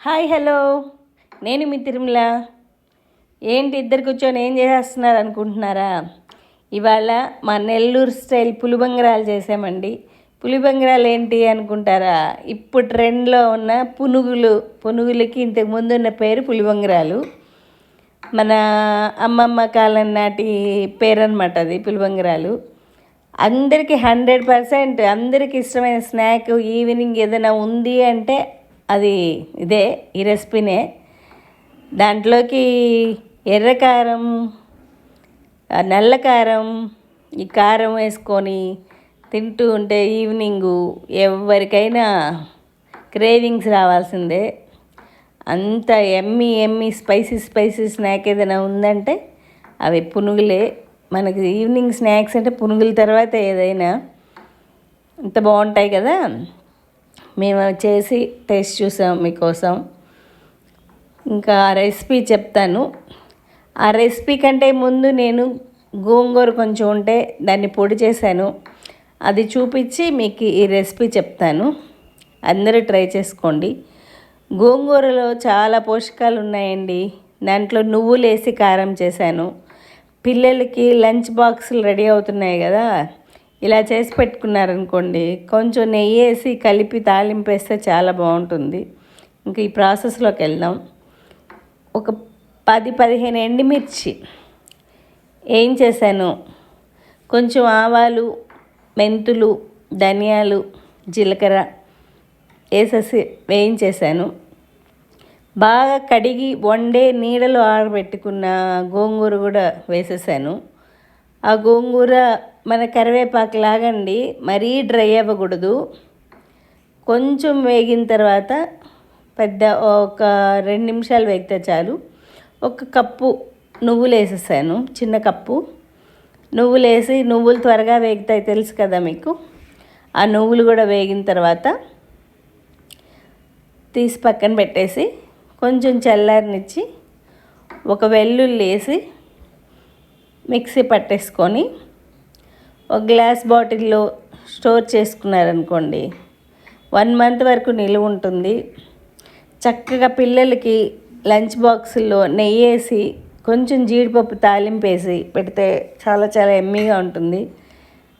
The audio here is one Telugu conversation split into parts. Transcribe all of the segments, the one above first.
Hi hello. నేను మీ తిరుమల. ఏంటి ఇద్దరు కూర్చొని ఏం చేస్తున్నారు అనుకుంటున్నారా? ఇవాళ మా నెల్లూరు స్టైల్ పులిబంగరాలు చేసామండి. పులిబంగరాలు ఏంటి అనుకుంటారా? ఇప్పుడు ట్రెండ్లో ఉన్న పునుగులు పునుగులకి ఇంతకు ముందు ఉన్న పేరు పులిబంగరాలు. మన అమ్మమ్మ కాలం నాటి పేరు అనమాట అది పులిబంగరాలు. అందరికీ హండ్రెడ్ పర్సెంట్ అందరికి ఇష్టమైన స్నాక్ ఈవినింగ్ ఏదైనా ఉంది అంటే అది ఇదే ఈ రెసిపీనే. దాంట్లోకి ఎర్రకారం ఆ నల్ల కారం ఈ కారం వేసుకొని తింటూ ఉంటే ఈవినింగు ఎవరికైనా క్రేవింగ్స్ రావాల్సిందే. అంత ఎమ్మి ఎమ్మి స్పైసీ స్పైసీ స్నాక్ ఏదైనా ఉందంటే అవి పునుగులే. మనకి ఈవినింగ్ స్నాక్స్ అంటే పునుగుల తర్వాత ఏదైనా. ఇంత బాగుంటాయి కదా. మేము చేసి టేస్ట్ చూసాం మీకోసం. ఇంకా ఆ రెసిపీ చెప్తాను. ఆ రెసిపీ కంటే ముందు నేను గోంగూర కొంచెం ఉంటే దాన్ని పొడి చేశాను. అది చూపించి మీకు ఈ రెసిపీ చెప్తాను. అందరూ ట్రై చేసుకోండి. గోంగూరలో చాలా పోషకాలు ఉన్నాయండి. దాంట్లో నువ్వులు వేసి కారం చేశాను. పిల్లలకి లంచ్ బాక్సులు రెడీ అవుతున్నాయి కదా. ఇలా చేసి పెట్టుకున్నారనుకోండి కొంచెం నెయ్యి వేసి కలిపి తాలింపు వేస్తే చాలా బాగుంటుంది. ఇంక ఈ ప్రాసెస్లోకి వెళ్దాం. ఒక పది పదిహేను ఎండిమిర్చి ఏం చేశాను? కొంచెం ఆవాలు మెంతులు ధనియాలు జీలకర్ర వేసేసి వేయించేశాను. బాగా కడిగి వండే నీడలో ఆరబెట్టుకున్న గోంగూర కూడా వేసేసాను. ఆ గోంగూర మన కరివేపాకు లాగండి మరీ డ్రై అవ్వకూడదు. కొంచెం వేగిన తర్వాత పెద్ద ఒక రెండు నిమిషాలు వేగితే చాలు. ఒక కప్పు నువ్వులు వేసేసాను చిన్న కప్పు. నువ్వులు వేసి నువ్వులు త్వరగా వేగుతాయి తెలుసు కదా మీకు. ఆ నువ్వులు కూడా వేగిన తర్వాత తీసి పక్కన పెట్టేసి కొంచెం చల్లారినిచ్చి ఒక వెల్లుల్లి వేసి మిక్సీ పట్టేసుకొని ఒక గ్లాస్ బాటిల్లో స్టోర్ చేసుకున్నారనుకోండి వన్ మంత్ వరకు నిలువ ఉంటుంది. చక్కగా పిల్లలకి లంచ్ బాక్సుల్లో నెయ్యి వేసి కొంచెం జీడిపప్పు తాలింపు వేసి పెడితే చాలా చాలా ఎమ్మీగా ఉంటుంది.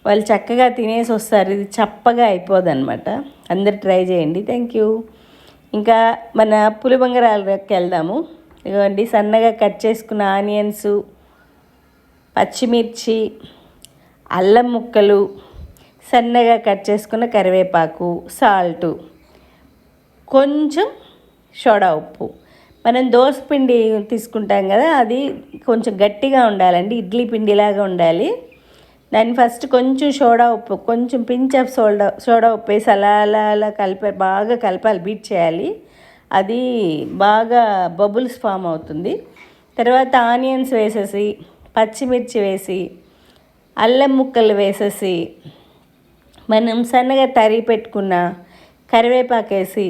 వాళ్ళు చక్కగా తినేసి వస్తారు. ఇది చప్పగా అయిపోదు అనమాట అందరు ట్రై చేయండి. Thank you. ఇంకా మన పులిబంగరాలకి వెళ్దాము. ఇదిగోండి సన్నగా కట్ చేసుకున్న ఆనియన్స్ పచ్చిమిర్చి అల్లం ముక్కలు సన్నగా కట్ చేసుకున్న కరివేపాకు సాల్టు కొంచెం సోడా ఉప్పు. మనం దోశ పిండి తీసుకుంటాం కదా అది కొంచెం గట్టిగా ఉండాలండి ఇడ్లీ పిండిలాగా ఉండాలి. దాన్ని ఫస్ట్ కొంచెం సోడా ఉప్పు కొంచెం పించ్ ఆఫ్ సోడా సోడా ఉప్పు వేసి అలా అలా అలా కలిపి బాగా కలపాలి బీట్ చేయాలి. అది బాగా బబుల్స్ ఫామ్ అవుతుంది. తర్వాత ఆనియన్స్ వేసేసి పచ్చిమిర్చి వేసి అల్లం ముక్కలు వేసేసి మనం సన్నగా తరిగి పెట్టుకున్న కరివేపాకు వేసి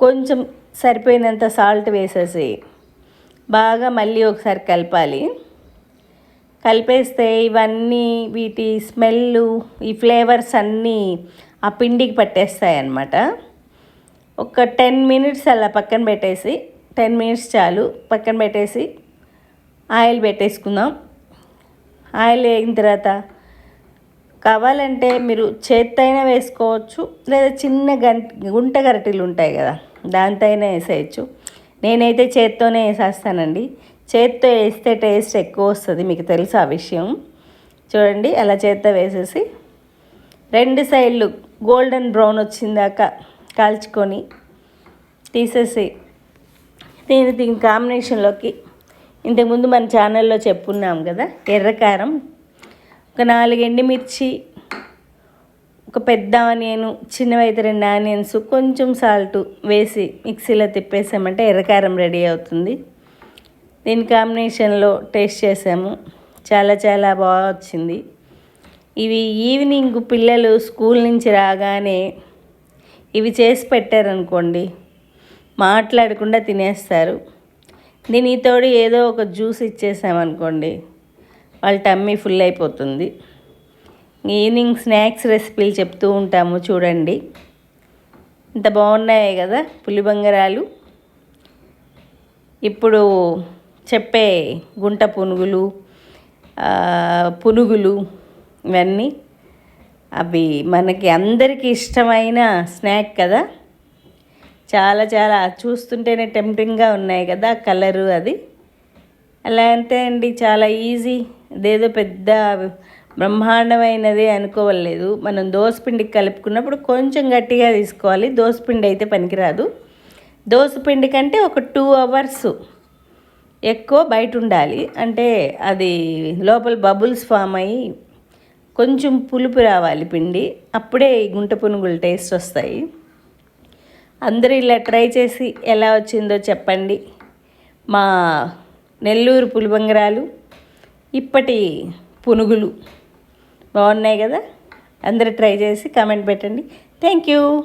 కొంచెం సరిపోయినంత సాల్ట్ వేసేసి బాగా మళ్ళీ ఒకసారి కలపాలి. కలిపేస్తే ఇవన్నీ వీటి స్మెల్ ఈ ఫ్లేవర్స్ అన్నీ ఆ పిండికి పట్టేస్తాయి అన్నమాట ఒక టెన్ మినిట్స్ అలా పక్కన పెట్టేసి టెన్ మినిట్స్ చాలు పక్కన పెట్టేసి ఆయిల్ పెట్టేసుకుందాం. ఆయిల్ వేగిన తర్వాత. కావాలంటే మీరు చేత్తైనా వేసుకోవచ్చు లేదా చిన్న గంట గుంట గరిటెలు ఉంటాయి కదా దాంతో అయినా వేసేయచ్చు. నేనైతే చేత్తోనే వేసేస్తానండి. చేత్తో వేస్తే టేస్ట్ ఎక్కువ వస్తుంది మీకు తెలుసు ఆ విషయం. చూడండి అలా చేత్తో వేసేసి రెండు సైడ్లు గోల్డెన్ బ్రౌన్ వచ్చిందాక కాల్చుకొని తీసేసి దీని దీని కాంబినేషన్లోకి ఇంతకుముందు మన ఛానల్లో చెప్పున్నాం కదా ఎర్రకారం. ఒక నాలుగు ఎండుమిర్చి ఒక పెద్ద ఆనియన్ చిన్నవైతే రెండు ఆనియన్స్ కొంచెం సాల్ట్ వేసి మిక్సీలో తిప్పేసామంటే ఎర్రకారం రెడీ అవుతుంది. దీని కాంబినేషన్లో టేస్ట్ చేసాము. చాలా చాలా బాగా వచ్చింది. ఇవి ఈవినింగ్ పిల్లలు స్కూల్ నుంచి రాగానే ఇవి చేసి పెట్టారనుకోండి మాట్లాడకుండా తినేస్తారు. దీనితోడు ఏదో ఒక జ్యూస్ ఇచ్చేసామనుకోండి వాళ్ళ టమ్మీ ఫుల్ అయిపోతుంది. ఈవినింగ్ స్నాక్స్ రెసిపీలు చెప్తూ ఉంటాము చూడండి. ఇంత బాగున్నాయి కదా పులిబంగరాలు. ఇప్పుడు చెప్పే గుంట పునుగులు పునుగులు ఇవన్నీ అవి మనకి అందరికీ ఇష్టమైన స్నాక్ కదా. చాలా చాలా చూస్తుంటేనే టెంప్టింగ్గా ఉన్నాయి కదా కలరు అది. అలా అంతే అండి చాలా ఈజీ అదేదో పెద్ద బ్రహ్మాండమైనది అనుకోవలేదు మనం దోసపిండికి కలుపుకున్నప్పుడు కొంచెం గట్టిగా తీసుకోవాలి. దోసపిండి అయితే పనికిరాదు. దోసపిండి కంటే ఒక టూ అవర్స్ ఎక్కువ బయట ఉండాలి. అంటే అది లోపల బబుల్స్ ఫామ్ అయ్యి కొంచెం పులుపు రావాలి పిండి. అప్పుడే ఈ గుంట పునుగులు టేస్ట్ వస్తాయి. అందరూ ఇలా ట్రై చేసి ఎలా వచ్చిందో చెప్పండి. మా నెల్లూరు పులిబంగరాలు ఇప్పటి పునుగులు బాగున్నాయి కదా? అందరూ ట్రై చేసి కామెంట్ పెట్టండి. Thank you.